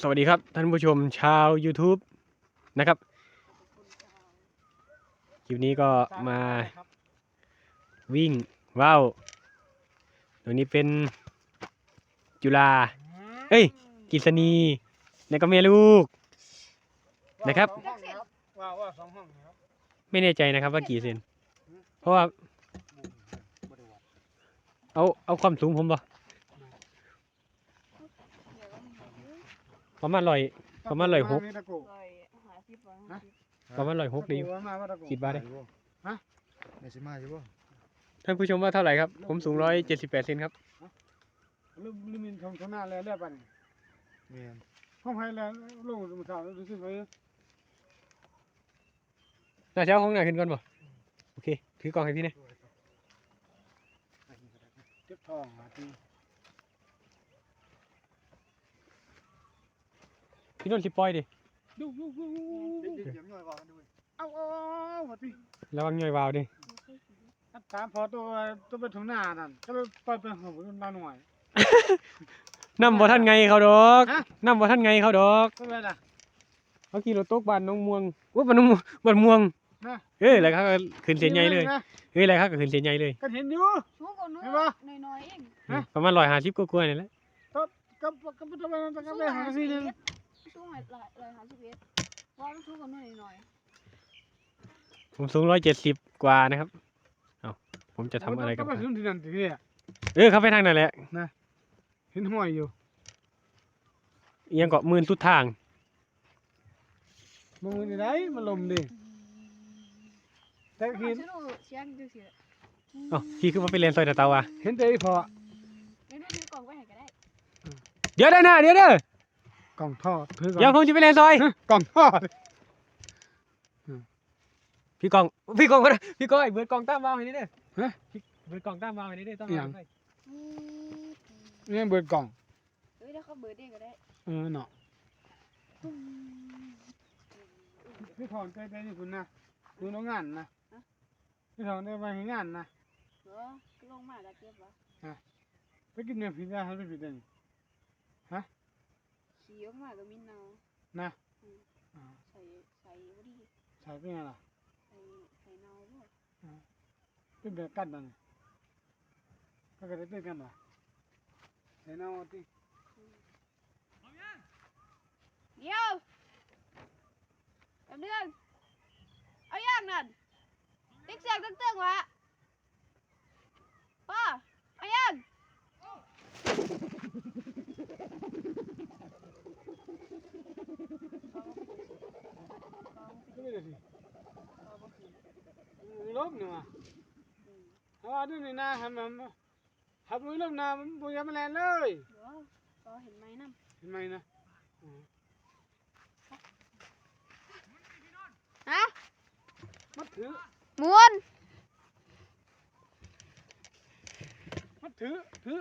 สวัสดีครับท่านผู้ชมชาว YouTube นะครับ คลิปนี้ก็มาวิ่งว่าวตัวนี้เป็นจุฬาเอ้ยกิษณีแล้วก็แม่ลูกนะครับ ว่าว่าสองห้องนะครับไม่แน่ใจนะครับว่ากี่เซนเพราะว่า เอาเอาความสูงผมบ่ ประมาณร้อย ประมาณร้อยหกตะโกร้อยห้าสิบร้อยห้าสิบประมาณร้อยหกดีอยู่ตะโมาว่าตะโกคิดว่าได้ ฮะในสิมาอยู่บ่ท่านผู้ชมว่าเท่าไหร่ครับ ผมสูงร้อยเจ็ดสิบแปดเซนครับ ลืมลืมมินของทางหน้าแล้วแล้วปันแม่นห้องไผแล้วลงมือสาวรู้สึกไว้หน้าเช้าของหน้าขึ้นก่อนบ่โอเค ถือกล่องให้พี่นะ เจ็บท้องหาที พี่นนท์สิปล่อยดิดูดูดูเด็กๆเสียงย่อยว่ากันด้วยเอาเอาเอาหาทีระวังย่อยวาวดิถามพอตัวตัวไปทางหน้านั่นก็เลยปล่อยไปหัวมันมาหน่อยนำบ่ท่านไงเขาดอกฮะนำบ่ท่านไงเขาดอกก็เลยล่ะเขาขี่รถตกบ้านน้องม่วงว่าบ้านน้องบ้านม่วงเอ้ยแล้วเขาก็ขึ้นเสียนใหญ่เลยเอ้ยแล้วเขาก็ขึ้นเสียนใหญ่เลยก็เห็นอยู่เห็นปะน้อยๆเองประมาณร้อยห้าสิบกว่าๆนี่แหละก็ก็ก็ไปทำไมมันก็ไปหาทีนึง สูงหลายหลายหลายห้าสิบเอ็ดว่ามันสูงกว่านู้นน้อยผมสูงร้อยเจ็ดสิบกว่านะครับ เอ้าผมจะทำอะไรกับก็ไปมันถึงที่นั่นทีนี้เออเขาไปทางนั่นแหละเห็นห้อยอยู่เอียงเกาะหมื่นสุดทางมึงนี่ได้มันลมดิแต่ๆเห็นฉันรู้เสียงดูสิเอ้าพี่คือว่าไปเรียนซอยตะเตาอะเห็นแต่ไอ้พอเดี๋ยวดูกล่องไว้ให้ก็ได้ เดี๋ยวเด้อนะเดี๋ยวเด้อ กล่องท่อถือกล่เดี๋ยวองผมจะไปเรียนซอย กล่องท่อพี่กอง พี่กองก็ได้พี่กองไอ้เบิร์ดกองตามวาวให้นี่เด้อพี่เบิร์ดกองตามวาวให้นี่เด้อต้องเอาไปนี่เบิดกล่องเฮ้ยเดี๋ยวเขาเบิดเองก็ได้เออเนาะพี่ถอนไปไปนี่คุณนะดูน้องงานนะพี่ถอนไปไปให้งานนะเหรอลงมาแล้วเก็บวะไปกินเนื้อพิซซ่าให้ไปผิดเองขี่ออกมาก็มีเนานะใส่ใส่พอดีใส่เป็นไงล่ะ ใส่ใส่เนาบ่เป็นแบบกันนั่นก็จะได้เป็นกันวะใส่น้ำที่เดี๋ยวแป๊บนึงเอาย่างนั่นติ๊กเสียงตึ้งๆวะพ่อเอาย่าง ก็ไม่ได้สิล บเนาะเอาว่าดูนี่นะทำมันหับมือลบนะมันบุญยังไม่แรงเลยเดี๋ยวก็เห็นไหมน้ำเห็นไหมนะฮะมัดถือม้วนมัดถือถือ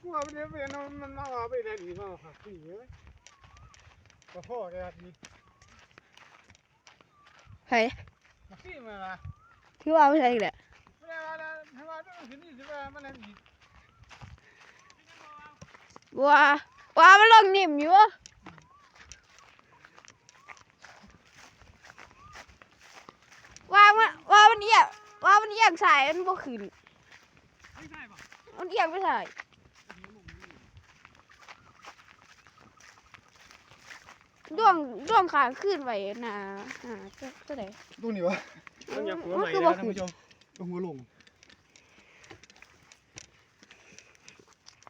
กูเอาไปเดี๋ยวไปเอามันมาเอาไปไหนดีมาหักที่เยอะก็พ่อแกทีเฮ้ยหักที่มาละ คือว่าไม่ใช่อีกแหละไม่ได้ว่าแล้วถ้าว่าต้องขึ้นนี่สิว่ามันอะไรอีกว้าว้ามันลงนิ่มอยู่ว่ามันว่ามันเอียงว่ามันเอียงสายมันบ่ขึ้นไม่ใช่ป่ะมันเอียงไม่ใช่ดวงดวงขาขึ้นไว้น่ะอ่าก็ก็ได้ตรงนี้วะ ต้องยับหัวมัใหม่คือนะบ่ท่านขึ้นผู้ชมตรงหัวลง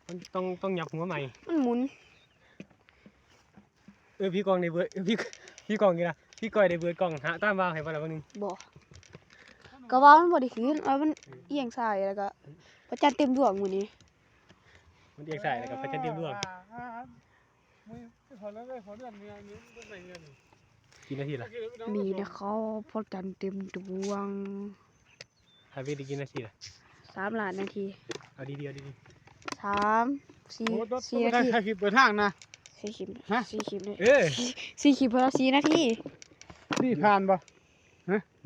ต้องต้องต้องยับหัวใหม่ มันหมุน เออพี่กองในเบิร์ดเออพี่พี่กองนี่นะพี่ก้อยในเบิร์ดกองหาตามวาวให้บ่ละวันหนึงบ่ก็ว่ามันบ่ได้ขึ้นว่ามันเอียงซ้ายแล้วก็พระจันทร์เต็มดวงมื้อนี้มันเอียงใส่แล้วก็พระจันทร์เตรียมดวงมือพอแล้วได้พอเดือนเนี้ยนี้ต้นไหนเดือน กี่นาทีละนี่นะเขาพระจันทร์เต็มดวงหายไปได้กี่นาทีละสามล้านนาทีเอาดีๆเอาดีสามสี่โอ้ต้นสี่ต้นนาทีใครคิดเปิดทางนะสี่คลิปฮะสี่คลิปเลยๆเออสี่คลิปเพื่อสี่นาทีนี่ผ่านปะ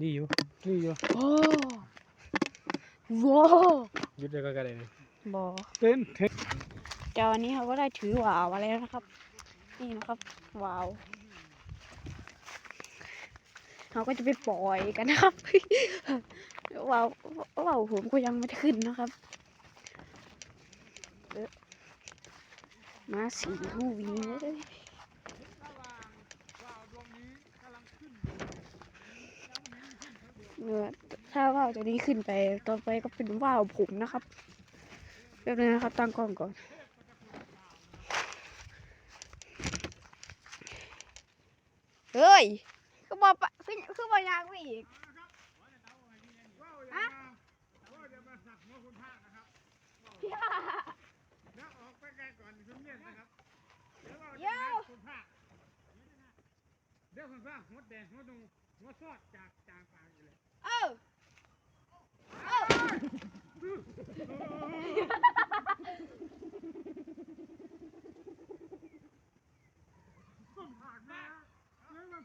ดีอยู่นี่อยู่โอ้โว้หยุดเลยก็ได้เลยบ่เต้นเทเดี๋ยววันนี้เขาก็ได้ถือวาวมาแล้วนะครับ นี่นะครับวาว เราก็จะไปปล่อยกันนะครับวาววาวผมก็ยังไม่ได้ขึ้นนะครับมาสีหูวีเลยเนื้อถ้าว่าวตัวนี้ขึ้นไปต่อไปก็เป็นว่าวผมนะครับแป๊บนึงนะครับตั้งกล้องก่อนเฮ้ย บอกปคือคือบอยางไปอีกอย่ามาว่าวอย่ามาสักหัวคุณภาคนะครับแล้วออกไปไกลก่อนคุณเมียนนะครับเดี๋ยวว่าจะมาคุณภาคเดี๋ยวคุณภาคหัวแดงหัวดูหัวซอดจากจางปางอยู่เลยเออเออ ต้นผากมาแล้วมัน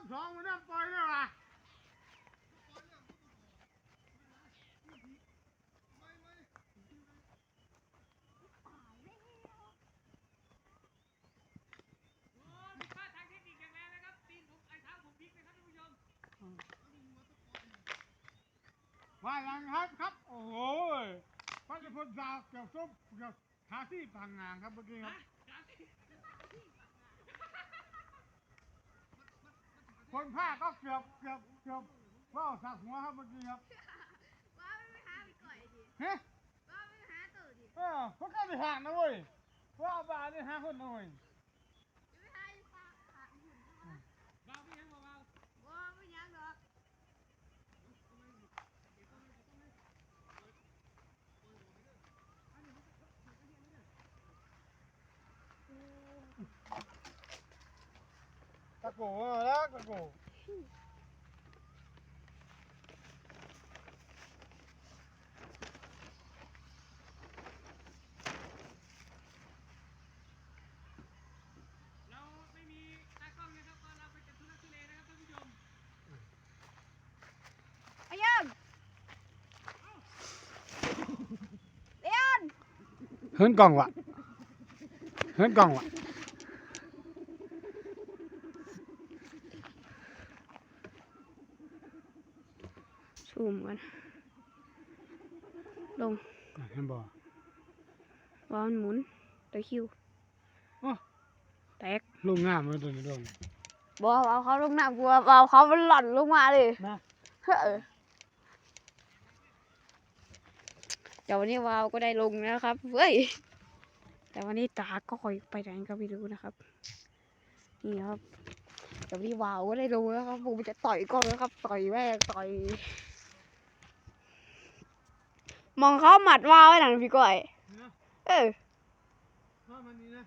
คนสองมันนั่งปล่อยเลยว่ะว่ายังครับครับ โอ้โหพันธุ์พลสาวเกี่ยวซุปเกี่ยวขาที่พังงานครับเมื่อกี้ครับ คนผ้าก็เกือบเกือบเกือบว่าวสักหัวครับเมื่อกี้ครับว่าไม่ไปหาไปก่อยดิเฮ้ยว่าไม่ไปหาตัวดิเออพวกก็ไปห่างนะเว้ยว่าวบาเนี่ยห้าคนนะเว้ย Cocô, olha lá, Cocô. Hớn còn ạ Hớn còn ạ กไอ้ยังเลียนเฮิร์นกล่องวะเฮิร์นกล่องวะซูมกันลงเห็นบ่วาวมันหมุนตะคริวอ๋อแตกลูกงามเลยตัวนี้โดนบอวาวเขาลงน้ำกลัววาวเขามันหล่อนลงมาเลยนะเฮ้อเดี๋ยววันนี้วาวก็ได้ลงแล้วครับเฮ้ยแต่วันนี้ตาก็คอยไปไหนก็ไม่รู้นะครับนี่ครับเดี๋ยววันนี้วาวก็ได้ลงแล้วครับผมจะต่อยก่อนแล้วครับ ต่อยแม่งต่อย มองเขาหมัดวาวไว้หนังพี่ก้อยนะเออว่ามันนี่นะ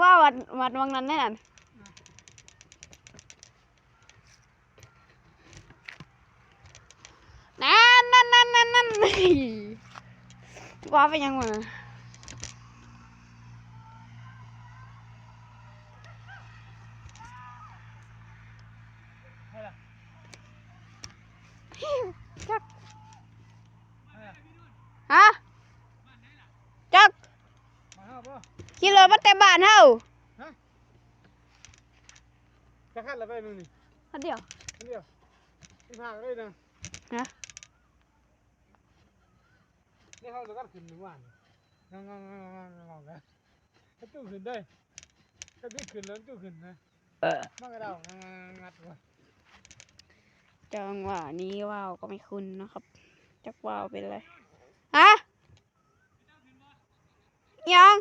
ว่าหมัดหมัดวังนั้นแน่นอนนั่นนั่นนั่นนั่นนั่นว่าไปยังวะ ให้ละ จัก ให้ละ ฮะจัก มาห้าป่ะ ขี่รถมาแต่บ้านเฮาจะขัดอะไรไปมึงนี่อันเดียวอันเดียวที่พากันเลยนะฮะนี่เขาจะกัดขึ้นหนึ่งวันงงงงงงงงกันถ้าตู้ขึ้นได้ถ้าตู้ขึ้นแล้วตู้ขึ้นนะเออมากระเดางัดวะจังหวะนี้ว่าวก็ไม่คุ้นนะครับ จักว่าวเป็นอะไรฮะยัง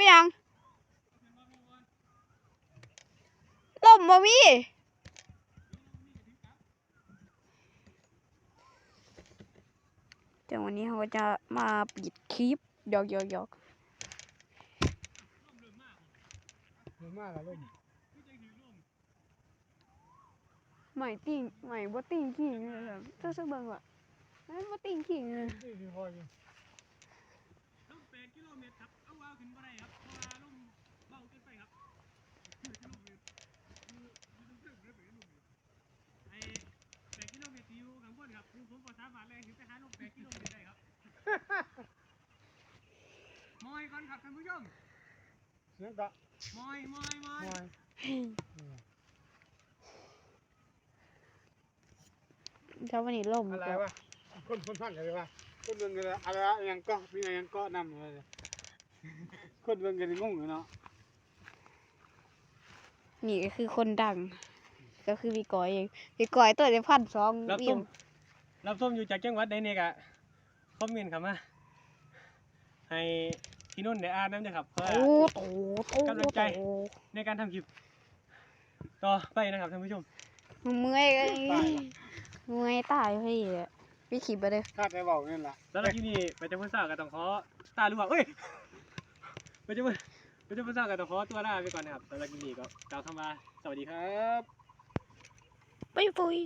เป็นยังลมบ่มีแต่วันนี้เขาจะมาปิดคลิปหยอกหยอกหยอกเยอะมากอะลูกใหม่ติ่งใหม่บ่ติ่งขิงเลยครับเจ้าเสักเบิ่งว่ะมันบ่ติ่งขิงเลย ขึ้นบ่ได้ครับเพราะว่าลมเบาเกินไปครับคือลมอลคือมเพิ่มเรื่อยไปลมอไอ้แปดกิโลเมตรอยู่ข้างบนครับคือผมก็สามารถแรงถึงไปหาลมแปดกิโลเมตรได้ครับมอยก่อนครับท่านผู้ชมเสียงกะมอยมอยมอยมอยเช้าวันนี้ล่มอะไรวะคนคนท่านอะไรวะคนเมืองอะไรอะไรยังก็มีอะไรยังก็นำเลย คนเบิ่งกันงงอยู่เนาะนี่ก็คือคนดัง ก็คือพี่กอยเองพี่กอยตัวจะพันสองรับวิส้วมรับส้มอยู่จากจังหวัดใดเนี่ยกะคอมเมนต์ครับมาให้พี่นุ่นได้อ่านน้ำด้วยครับ เพื่อโอ้โตโตกำลังใจโตในการทำคลิป ต่อไปนะครับท่านผู้ชมเมื่อยก็เมื่อยตายพี่พี่ขี่ไปเลยคาดได้บอกนี่แหละแล้วที่นี่ไปเจ้าพุทธาก็ต้องขอตาลูกเอ้ย ไปเจ้าพุทธไปเจ้าพุทธาก็ต้องขอตัวลาไปก่อนนะครับสำหรับที่นี่ก็กล่าวคำว่าสวัสดีครับไปปุย